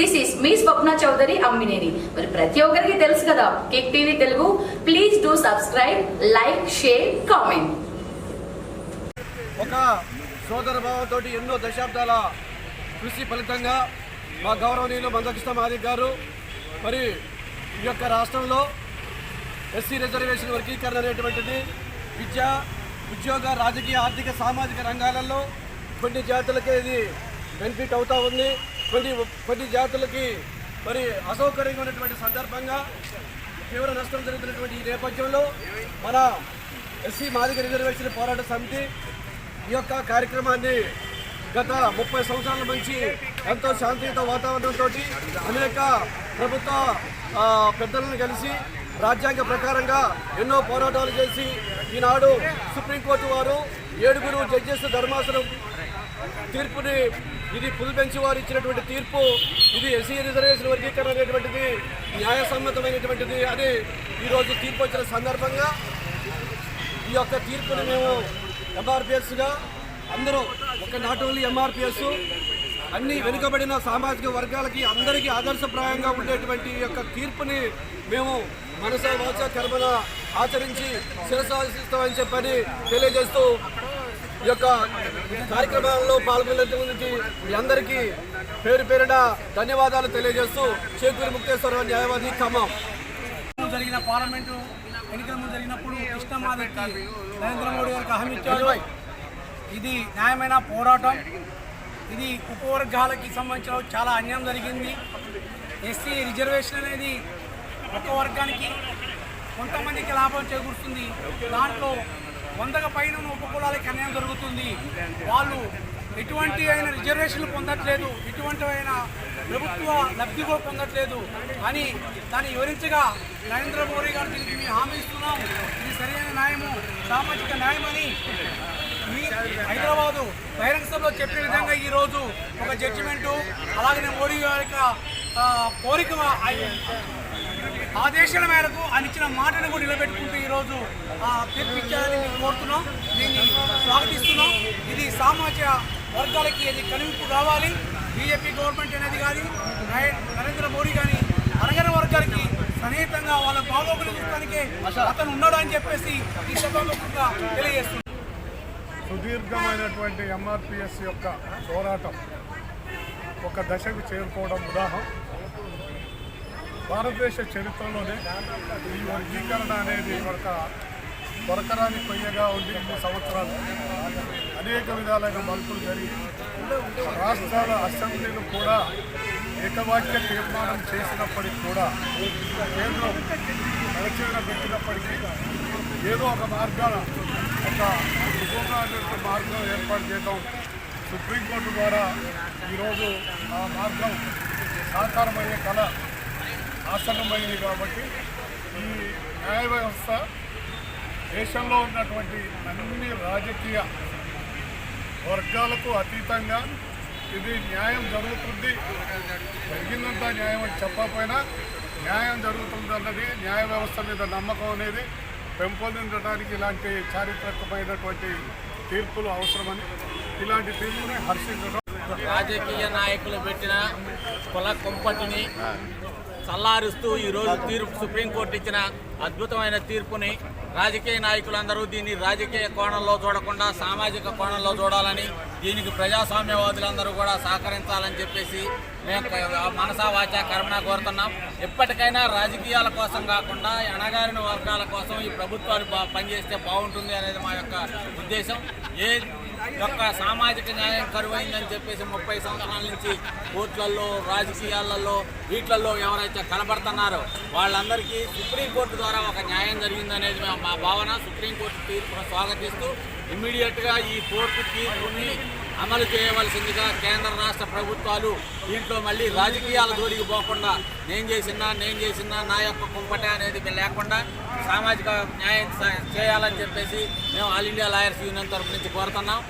This is me Swapna Chowdary Ammineni మరి ప్రతి ఒక్కరికి తెలుసు కదా cake TV Telugu. Please do subscribe like share comment ఒక సోదర భావంతో ఎన్నో దశాబ్దాల కృషి ఫలితంగా మా గౌరవనీయులు మందకృష్ణ మాదిక్ గారు మరి ఈ యొక్క రాష్ట్రంలో ఎస్సీ రిజర్వేషన్ వర్గీకరణ అనేటువంటిది విద్య ఉద్యోగ రాజకీయ ఆర్థిక సామాజిక రంగాలలో కొన్ని జాతులకే ఇది బెనిఫిట్ అవుతూ ఉంది. కొన్ని కొన్ని జాతులకి మరి అసౌకర్యంగా ఉన్నటువంటి సందర్భంగా తీవ్ర నష్టం జరుగుతున్నటువంటి ఈ నేపథ్యంలో మన ఎస్సీ మాదిక రిజర్వేషన్ పోరాట సమితి ఈ యొక్క కార్యక్రమాన్ని గత ముప్పై సంవత్సరాల నుంచి ఎంతో శాంతియుత వాతావరణంతో అనేక ప్రభుత్వ పెద్దలను కలిసి రాజ్యాంగ ప్రకారంగా ఎన్నో పోరాటాలు చేసి ఈనాడు సుప్రీంకోర్టు వారు ఏడుగురు జడ్జెస్ ధర్మాసనం తీర్పుని ఇది ఫుల్ బెంచ్ వారు ఇచ్చినటువంటి తీర్పు. ఇది ఎస్సీ రిజర్వేషన్ వర్గీకరణ అనేటువంటిది న్యాయసమ్మతమైనటువంటిది. అని ఈరోజు తీర్పు వచ్చిన సందర్భంగా ఈ యొక్క తీర్పుని మేము ఎంఆర్పిఎస్గా అందరూ ఒక నాట్ ఓన్లీ ఎంఆర్పిఎస్ అన్ని వెనుకబడిన సామాజిక వర్గాలకి అందరికీ ఆదర్శప్రాయంగా ఉండేటువంటి ఈ యొక్క తీర్పుని మేము మనస వాచ కర్మన ఆచరించి శిరసాధిస్తామని చెప్పని తెలియజేస్తూ ఈ యొక్క కార్యక్రమాల్లో పాల్గొనేందుకు మీ అందరికీ పేరు పేరున ధన్యవాదాలు తెలియజేస్తూ చేకూరి ముక్తేశ్వరరావు న్యాయవాది ఖమ్మం. జరిగిన పార్లమెంటు ఎన్నికల ముందు జరిగినప్పుడు కృష్ణమాదికి నరేంద్ర మోడీ గారికి హామీ ఇచ్చారు ఇది న్యాయమైన పోరాటం. ఇది ఉపవర్గాలకి సంబంధించిన చాలా అన్యాయం జరిగింది. ఎస్సీ రిజర్వేషన్ అనేది ఒక వర్గానికి కొంతమందికి లాభం చేకూరుస్తుంది. దాంట్లో వందక పైన ఉన్న ఉపకులాలకి అన్యాయం జరుగుతుంది. వాళ్ళు ఎటువంటి అయిన రిజర్వేషన్లు పొందట్లేదు ఎటువంటి అయిన ప్రభుత్వ లబ్ధి కూడా పొందట్లేదు. అని దాన్ని వివరించగా నరేంద్ర మోడీ గారు దీనికి మేము హామీ ఇస్తున్నాం. ఇది సరైన న్యాయము సామాజిక న్యాయమని మీ హైదరాబాదు బహిరంగ సభలో చెప్పిన విధంగా ఈరోజు ఒక జడ్జిమెంటు అలాగనే మోడీ గారి యొక్క కోరిక ఆదేశాల మేరకు ఆయన ఇచ్చిన మాటను కూడా నిలబెట్టుకుంటూ ఈరోజు ఆ, మేము కోరుతున్నాం. దీన్ని స్వాగతిస్తున్నాం. ఇది సామాజిక వర్గాలకి ఇది కనువింపు కావాలి. బీజేపీ గవర్నమెంట్ అనేది కానీ నరేంద్ర మోడీ కానీ అనగన వర్గాలకి సన్నిహితంగా వాళ్ళ బాగోగులు చూడటానికే అతను ఉన్నాడు అని చెప్పేసి ఈ సభాముఖంగా తెలియజేస్తున్నాం. సుదీర్ఘమైనటువంటి ఎంఆర్పిఎస్ యొక్క పోరాటం ఒక దశకు చేరుకోవడం ఉదాహరణ భారతదేశ చరిత్రలోనే ఈ వర్గీకరణ అనేది ఒక దొరకరాని కొయ్యగా ఉండి ఇన్ని సంవత్సరాలు అనేక విధాలైన మలుపులు జరిగి రాష్ట్రాల అసెంబ్లీలు కూడా ఏకవాక్య తీర్మానం చేసినప్పటికీ కూడా కేంద్రం అలచీన పెట్టినప్పటికీ ఏదో ఒక మార్గాన ఒక సుగమమైనటువంటి మార్గం ఏర్పాటు చేయడం సుప్రీంకోర్టు ద్వారా ఈరోజు ఆ మార్గం సాకారమయ్యే కళ ఆసన్నమైంది కాబట్టి ఈ న్యాయ వ్యవస్థ దేశంలో ఉన్నటువంటి అన్ని రాజకీయ వర్గాలకు అతీతంగా ఇది న్యాయం జరుగుతుంది. జరిగిందంతా న్యాయం అని చెప్పకపోయినా న్యాయం జరుగుతుంది అన్నది న్యాయ వ్యవస్థ మీద నమ్మకం అనేది పెంపొందించడానికి ఇలాంటి చారిత్రకమైనటువంటి తీర్పులు అవసరమని ఇలాంటి తీర్పుని హర్షించడం. రాజకీయ నాయకులు పెట్టిన కుల కుంపటిని చల్లారుస్తూ ఈరోజు తీర్పు సుప్రీంకోర్టు ఇచ్చిన అద్భుతమైన తీర్పుని రాజకీయ నాయకులందరూ దీన్ని రాజకీయ కోణంలో చూడకుండా సామాజిక కోణంలో చూడాలని దీనికి ప్రజాస్వామ్యవాదులందరూ కూడా సహకరించాలని చెప్పేసి మేము మనసా వాచ కర్మణ కోరుతున్నాం. ఎప్పటికైనా రాజకీయాల కోసం కాకుండా అణగారిన వర్గాల కోసం ఈ ప్రభుత్వాలు బా- పనిచేస్తే బాగుంటుంది అనేది మా యొక్క ఉద్దేశం. ఏ యొక్క సామాజిక న్యాయం కరువైందని చెప్పేసి ముప్పై సంవత్సరాల నుంచి కోర్టులలో రాజకీయాలలో వీటిలలో ఎవరైతే కనబడుతున్నారో వాళ్ళందరికీ సుప్రీంకోర్టు ద్వారా ఒక న్యాయం జరిగిందనేది మా భావన. సుప్రీంకోర్టు తీర్పును స్వాగతిస్తూ ఇమ్మీడియట్గా ఈ కోర్టు తీర్పుని అమలు చేయవలసిందిగా కేంద్ర రాష్ట్ర ప్రభుత్వాలు దీంట్లో మళ్ళీ రాజకీయాల జోలికి పోకుండా నేను చేసినా నేను చేసినా నా యొక్క కుంపట అనేది లేకుండా సామాజిక న్యాయం చేయాలని చెప్పేసి మేము ఆల్ ఇండియా లాయర్స్ యూనియన్ తరఫు నుంచి కోరుతున్నాం.